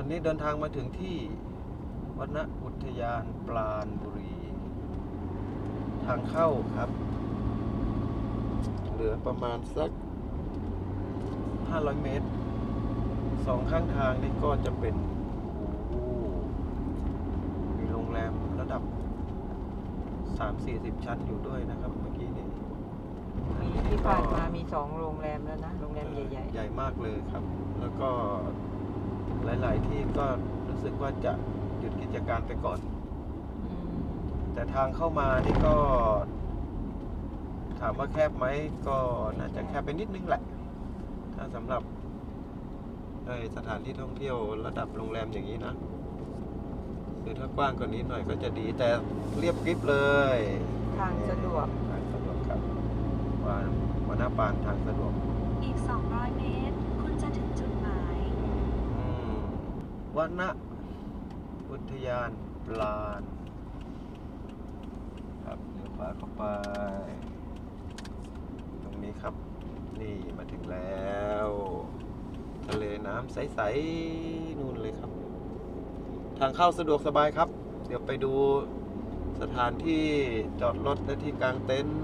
อนนี้เดินทางมาถึงที่วนอุทยานปราณบุรี ทางเข้าครับ เหลือประมาณสัก 500 เมตร สองข้างทางนี่ก็จะเป็นโอ้โหมีโรงแรมระดับ 3-40 ชั้นอยู่ด้วยนะครับเมื่อกี้นี้ที่ผ่านมามีสองโรงแรมแล้วนะ โรงแรมใหญ่ใหญ่มากเลยครับ แล้วก็ หลาย ๆ ที่ก็รู้สึกว่าจะหยุดกิจการไปก่อนๆอืมแต่ทางเข้ามานี่ก็ ถามว่าแคบไหมก็น่าจะแคบไปนิดนึงแหละ ถ้าสำหรับเอ่อสถานที่ท่องเที่ยวระดับโรงแรมอย่างนี้นะคือถ้ากว้างกว่านี้หน่อยก็จะดีแต่เรียบกริบเลย ทางสะดวก ทางสะดวกครับว่าหัวหน้าปานทางสะดวก อีก 200 เมตร คุณจะถึงจุดหมาย อืม วันนะอุทยานปลานครับเลี้ยวขวาเข้าไป ตรงนี้ครับ นี่มาถึงแล้ว ทะเลน้ำใส ๆ นู่นเลยครับ ทางเข้าสะดวกสบายครับ เดี๋ยวไปดูสถานที่จอดรถและที่กางเต็นท์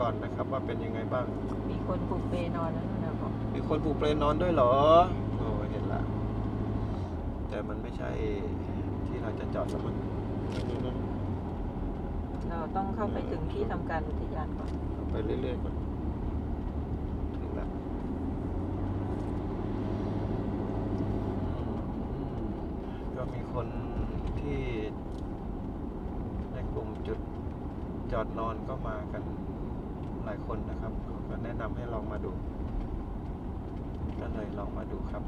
ก่อนนะครับ ว่าเป็นยังไงบ้าง มีคนผูกเปนอนแล้วนู่นนะบอกมีคนผูกเปลนอนด้วยเหรอโอ้เห็นละ แต่มันไม่ใช่ที่เราจะจอดแล้วมั้งเราต้องเข้าไปถึงที่ทำการอุทยานก่อนเอาไปเรื่อยๆก่อนถึงละก็มีคนที่ในกลุ่มจุดจอดนอนก็มากันหลายคนนะครับเขาก็แนะนำให้ลองมาดู ก็เลยลองมาดูครับ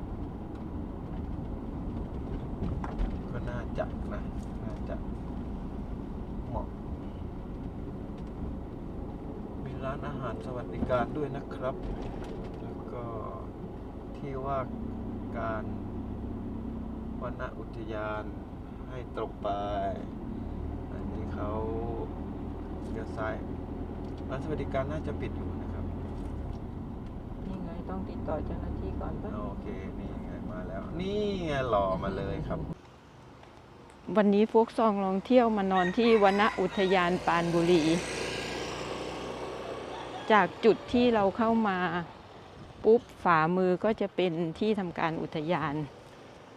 ก็น่าจะนะ น่าจะเหมาะ มีร้านอาหารสวัสดิการด้วยนะครับ แล้วก็ที่ว่าการวนอุทยานให้ตรงไป อันนี้เขาเลี้ยวซ้ายร้านสวัสดิการน่าจะปิดอยู่นะครับ นี่ไงต้องติดต่อเจ้าหน้าที่ก่อนปะโอเคนี่ไง มาแล้ว นี่ไงหล่อมาเลยครับ วันนี้พวกซองลองเที่ยวมานอนที่วนอุทยานปานบุรี จากจุดที่เราเข้ามา ปุ๊บฝ่ามือก็จะเป็นที่ทำการอุทยาน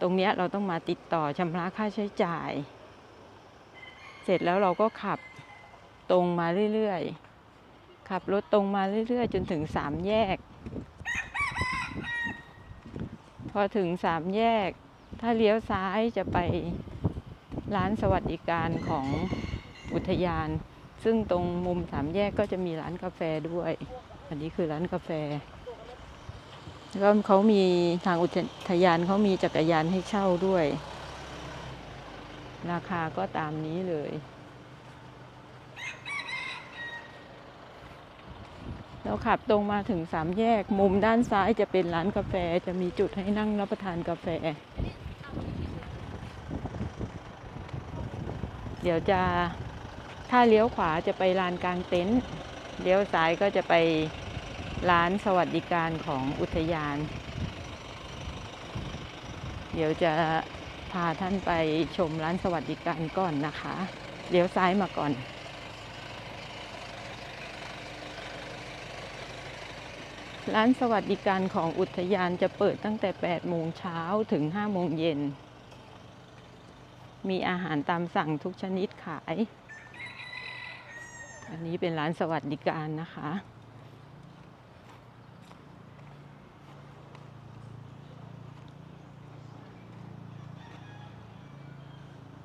ตรงเนี้ยเราต้องมาติดต่อชำระค่าใช้จ่าย เสร็จแล้วเราก็ขับตรงมาเรื่อยๆขับรถตรงมาเรื่อยๆ จนถึงสามแยก พอถึงสามแยก ถ้าเลี้ยวซ้ายจะไปร้านสวัสดิการของอุทยาน ซึ่งตรงมุมสามแยกก็จะมีร้านกาแฟด้วย อันนี้คือร้านกาแฟ แล้วเขามีทางอุทยานเขามีจักรยานให้เช่าด้วย ราคาก็ตามนี้เลย เราขับตรงมาถึงสามแยกมุมด้านซ้ายจะเป็นร้านกาแฟจะมีจุดให้นั่งรับประทานกาแฟ เดี๋ยวจะถ้าเลี้ยวขวาจะไปลานกลางเต็นท์เลี้ยวซ้ายก็จะไปร้านสวัสดิการของอุทยาน เดี๋ยวจะพาท่านไปชมร้านสวัสดิการก่อนนะคะ เลี้ยวซ้ายมาก่อน ร้านสวัสดิการของอุทยานจะเปิดตั้งแต่ 8 โมงเช้าถึง 5 โมงเย็น มีอาหารตามสั่งทุกชนิดขาย อันนี้เป็นร้านสวัสดิการนะคะ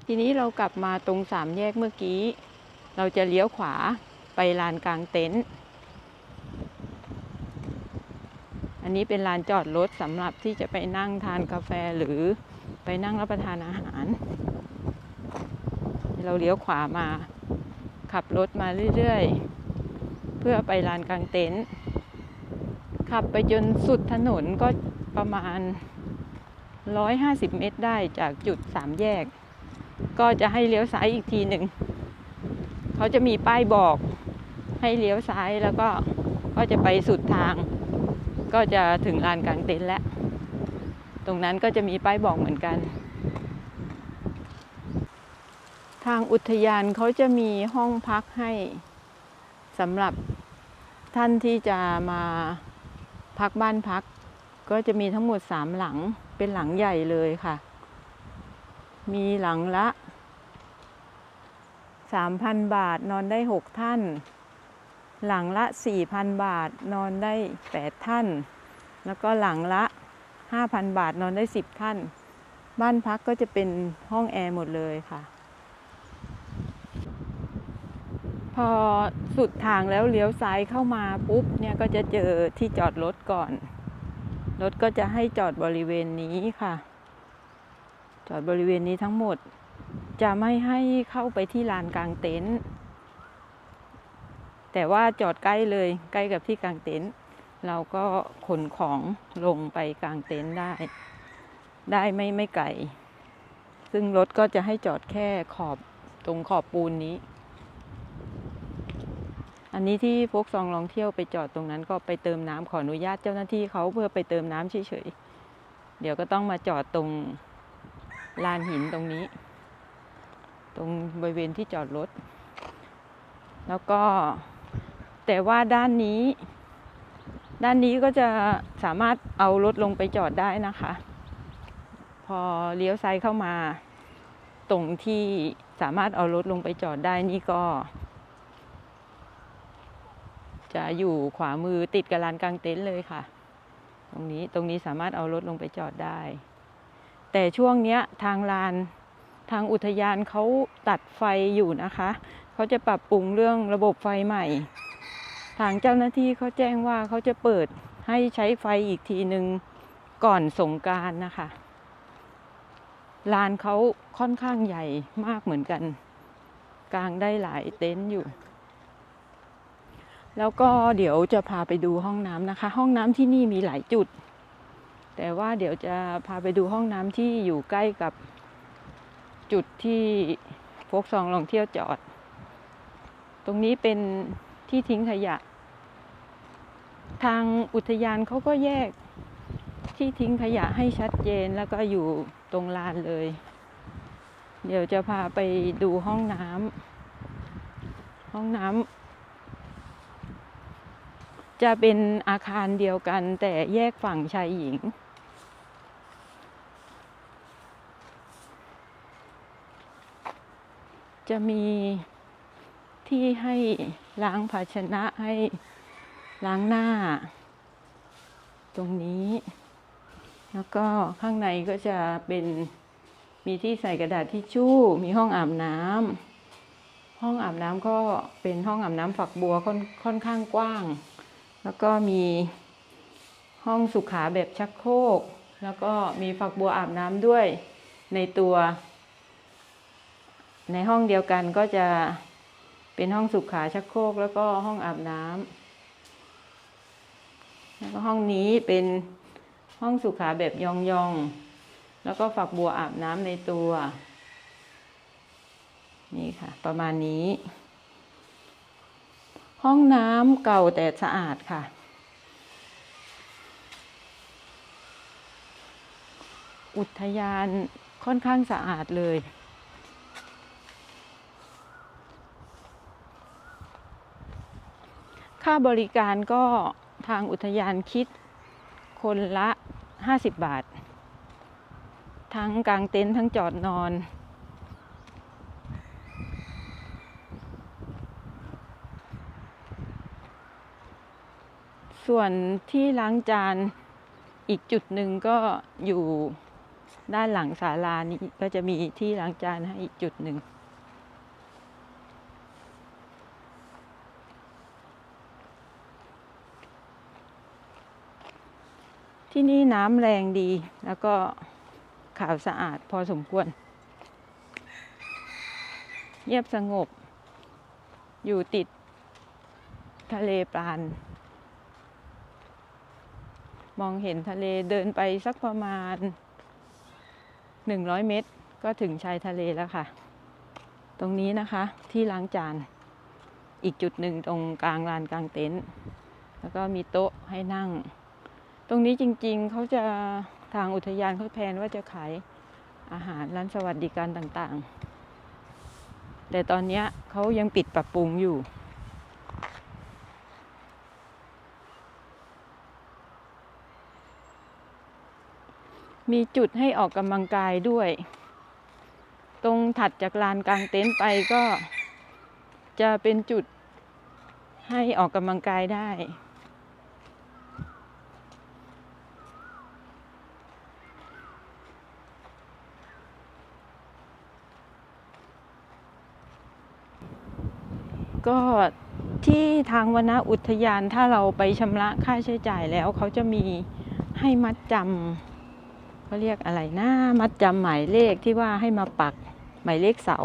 ทีนี้เรากลับมาตรงสามแยกเมื่อกี้ เราจะเลี้ยวขวาไปลานกลางเต็นท์ อันนี้เป็นลานจอดรถสำหรับที่จะไปนั่งทานกาแฟหรือไปนั่งรับประทานอาหาร เราเลี้ยวขวามา ขับรถมาเรื่อยๆ เพื่อไปลานกลางเต็นท์ขับไปจนสุดถนนก็ประมาณ 150 เมตรได้จากจุดสามแยก ก็จะให้เลี้ยวซ้ายอีกทีหนึ่ง เขาจะมีป้ายบอกให้เลี้ยวซ้ายแล้วก็ก็จะไปสุดทาง ก็จะถึงลานกลางเต็นท์แล้ว ตรงนั้นก็จะมีป้ายบอกเหมือนกัน ทางอุทยานเขาจะมีห้องพักให้สำหรับท่านที่จะมาพักบ้านพัก ก็จะมีทั้งหมดสามหลังเป็นหลังใหญ่เลยค่ะ มีหลังละสามพันบาทนอนได้หกท่าน หลังละสี่พันบาทนอนได้แปดท่าน แล้วก็หลังละห้าพันบาทนอนได้สิบท่าน บ้านพักก็จะเป็นห้องแอร์หมดเลยค่ะ พอสุดทางแล้วเลี้ยวซ้ายเข้ามาปุ๊บเนี่ยก็จะเจอที่จอดรถก่อน รถก็จะให้จอดบริเวณนี้ค่ะ จอดบริเวณนี้ทั้งหมด จะไม่ให้เข้าไปที่ลานกลางเต็นท์ แต่ว่าจอดใกล้เลยใกล้กับที่กลางเต็นท์เราก็ขนของลงไปกลางเต็นท์ได้ ได้ไม่ไม่ไกลซึ่งรถก็จะให้จอดแค่ขอบตรงขอบปูนนี้ อันนี้ที่พวกซองลองเที่ยวไปจอดตรงนั้นก็ไปเติมน้ำขออนุญาตเจ้าหน้าที่เขาเพื่อไปเติมน้ำเฉยๆ เดี๋ยวก็ต้องมาจอดตรงลานหินตรงนี้ ตรงบริเวณที่จอดรถ แล้วก็ แต่ว่าด้านนี้ ด้านนี้ก็จะสามารถเอารถลงไปจอดได้นะคะ พอเลี้ยวซ้ายเข้ามา ตรงที่สามารถเอารถลงไปจอดได้นี่ก็ จะอยู่ขวามือติดกับลานกลางเต็นท์เลยค่ะ ตรงนี้ตรงนี้สามารถเอารถลงไปจอดได้ แต่ช่วงเนี้ยทางลานทางอุทยานเขาตัดไฟอยู่นะคะ เขาจะปรับปรุงเรื่องระบบไฟใหม่ ทางเจ้าหน้าที่เขาแจ้งว่าเขาจะเปิดให้ใช้ไฟอีกทีหนึ่งก่อนสงการนะคะลานเขาค่อนข้างใหญ่มากเหมือนกัน กลางได้หลายเต็นท์อยู่ แล้วก็เดี๋ยวจะพาไปดูห้องน้ำนะคะ ห้องน้ำที่นี่มีหลายจุด แต่ว่าเดี๋ยวจะพาไปดูห้องน้ำที่อยู่ใกล้กับจุดที่โฟกซองลองเที่ยวจอด ตรงนี้เป็นที่ทิ้งขยะ ทางอุทยานเขาก็แยกที่ทิ้งขยะให้ชัดเจนแล้วก็อยู่ตรงลานเลย เดี๋ยวจะพาไปดูห้องน้ำห้องน้ำจะเป็นอาคารเดียวกันแต่แยกฝั่งชายหญิง จะมีที่ให้ล้างภาชนะให้ ล้างหน้า ตรงนี้ แล้วก็ข้างในก็จะเป็นมีที่ใส่กระดาษทิชชู่ มีห้องอาบน้ำห้องอาบน้ำก็เป็นห้องอาบน้ำฝักบัวค่อนค่อนข้างกว้าง แล้วก็มีห้องสุขาแบบชักโครก แล้วก็มีฝักบัวอาบน้ำด้วยในตัว ในห้องเดียวกันก็จะเป็นห้องสุขาชักโครก แล้วก็ห้องอาบน้ำ แล้วก็ห้องนี้เป็นห้องสุขาแบบยองๆ แล้วก็ฝักบัวอาบน้ำในตัว นี่ค่ะ ประมาณนี้ ห้องน้ำเก่าแต่สะอาดค่ะ อุทยานค่อนข้างสะอาดเลยค่าบริการก็ ทางอุทยานคิด คนละ 50 บาท ทั้งกลางเต็นท์ทั้งจอดนอน ส่วนที่ล้างจานอีกจุดหนึ่งก็อยู่ด้านหลังศาลานี้ก็จะมีที่ล้างจานให้อีกจุดหนึ่ง ที่นี่น้ำแรงดี แล้วก็ขาวสะอาดพอสมควร เงียบสงบ อยู่ติดทะเลปรานมองเห็นทะเลเดินไปสักประมาณ 100 เมตร ก็ถึงชายทะเลแล้วค่ะ ตรงนี้นะคะที่ล้างจาน อีกจุดหนึ่งตรงกลางลานกลางเต็นท์แล้วก็มีโต๊ะให้นั่ง ตรงนี้จริงๆเขาจะทางอุทยานเขาแพนว่าจะขายอาหารร้านสวัสดิการต่างๆ แต่ตอนนี้เขายังปิดปรับปรุงอยู่ มีจุดให้ออกกำลังกายด้วย ตรงถัดจากลานกลางเต็นท์ไปก็จะเป็นจุดให้ออกกำลังกายได้ ก็ที่ทางวนอุทยานถ้าเราไปชำระค่าใช้จ่ายแล้ว เขาจะมีให้มัดจำเขาเรียกอะไรนะมัดจำหมายเลขที่ว่าให้มาปักหมายเลขเสา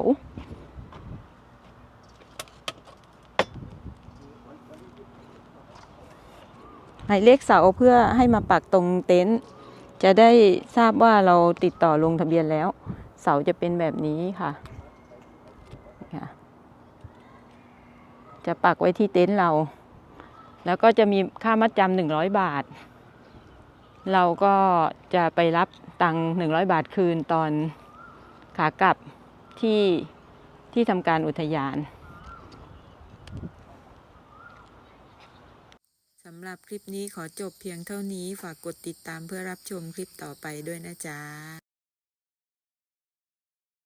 หมายเลขเสาเพื่อให้มาปักตรงเต็นท์จะได้ทราบว่าเราติดต่อลงทะเบียนแล้ว เสาจะเป็นแบบนี้ค่ะค่ะ จะปักไว้ที่เต็นท์เรา แล้วก็จะมีค่ามัดจำหนึ่งร้อยบาท เราก็จะไปรับตังค์หนึ่งร้อยบาทคืนตอนขากลับที่ที่ทำการอุทยานสำหรับคลิปนี้ขอจบเพียงเท่านี้ฝากกดติดตามเพื่อรับชมคลิปต่อไปด้วยนะจ๊ะ